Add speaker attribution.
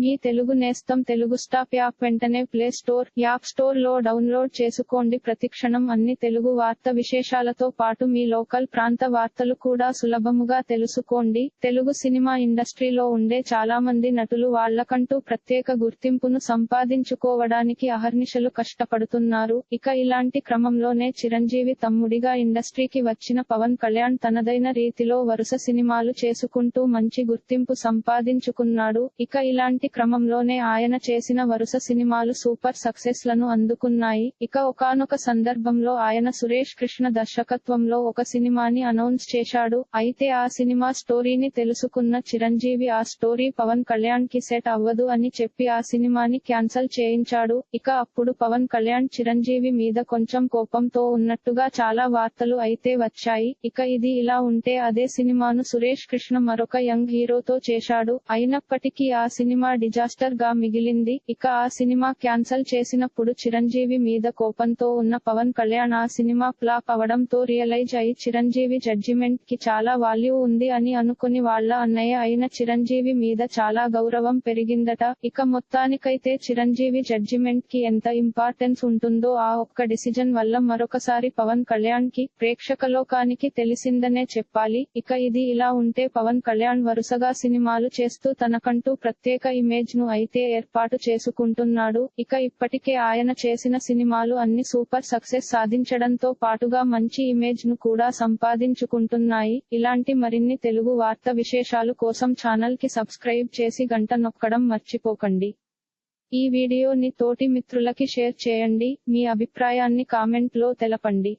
Speaker 1: మీ తెలుగు నేస్తం Telugu stop app వెంటనే play store app స్టోర్లో డౌన్లోడ్ చేసుకోండి. ప్రతిక్షణం అన్ని తెలుగు వార్త విశేషాలతో పాటు మీ లోకల్ ప్రాంత వార్తలు కూడా సులభముగా తెలుసుకోండి. తెలుగు సినిమా ఇండస్ట్రీలో ఉండే చాలా మంది నటులు వాళ్ళకంటూ ప్రత్యేక గుర్తింపును సంపాదించుకోవడానికి అహర్నిశలు కష్టపడుతున్నారు. ఇక ఇలాంటి క్రమంలోనే చిరంజీవి తమ్ముడిగా ఇండస్ట్రీకి వచ్చిన పవన్ కళ్యాణ్ తనదైన రీతిలో వరుస సినిమాలు చేసుకుంటూ మంచి గుర్తింపు సంపాదించుకున్నాడు. ఇక ఇలాంటి క్రమంలోనే ఆయన చేసిన వరుస సినిమాలు సూపర్ సక్సెస్లను అందుకున్నాయి. ఇక ఒకానొక సందర్భంలో ఆయన సురేష్ కృష్ణ దర్శకత్వంలో ఒక సినిమాని అనౌన్స్ చేశాడు. అయితే ఆ సినిమా స్టోరీని తెలుసుకున్న చిరంజీవి ఆ స్టోరీ పవన్ కళ్యాణ్కి సెట్ అవ్వదు అని చెప్పి ఆ సినిమాని క్యాన్సల్ చేయించాడు. ఇక అప్పుడు పవన్ కళ్యాణ్ చిరంజీవి మీద కొంచెం కోపంతో ఉన్నట్టుగా చాలా వార్తలు అయితే వచ్చాయి. ఇక ఇది ఇలా ఉంటే అదే సినిమాను సురేష్ కృష్ణ మరొక యంగ్ హీరోతో చేశాడు. అయినప్పటికీ ఆ సినిమా డిజాస్టర్గా మిగిలింది. ఇక ఆ సినిమా క్యాన్సల్ చేసినప్పుడు చిరంజీవి మీద కోపంతో ఉన్న పవన్ కళ్యాణ్ ఆ సినిమా ఫ్లాప్ అవడంతో రియలైజ్ అయి చిరంజీవి జడ్జిమెంట్కి చాలా వాల్యూ ఉంది అని అనుకుని వాళ్ళ అన్నయ్య అయిన చిరంజీవి మీద చాలా గౌరవం పెరిగిందట. ఇక మొత్తానికైతే చిరంజీవి జడ్జిమెంట్కి ఎంత ఇంపార్టెన్స్ ఉంటుందో ఆ ఒక్క డిసిజన్ వల్ల మరొకసారి పవన్ కళ్యాణ్కి ప్రేక్షకలోకానికి తెలిసిందనే చెప్పాలి. ఇక ఇది ఇలా ఉంటే పవన్ కళ్యాణ్ వరుసగా సినిమాలు చేస్తూ తనకంటూ ప్రత్యేక ఇమేజ్ను అయితే ఏర్పాటు చేసుకుంటున్నాడు. ఇక ఇప్పటికే ఆయన చేసిన సినిమాలు అన్ని సూపర్ సక్సెస్ సాధించడంతో పాటుగా మంచి ఇమేజ్ను కూడా సంపాదించుకుంటున్నాయి. ఇలాంటి మరిన్ని తెలుగు వార్త విశేషాలు కోసం ఛానల్కి సబ్స్క్రైబ్ చేసి గంట నొక్కడం మర్చిపోకండి. ఈ వీడియోని తోటి మిత్రులకి షేర్ చేయండి. మీ అభిప్రాయాన్ని కామెంట్లో తెలపండి.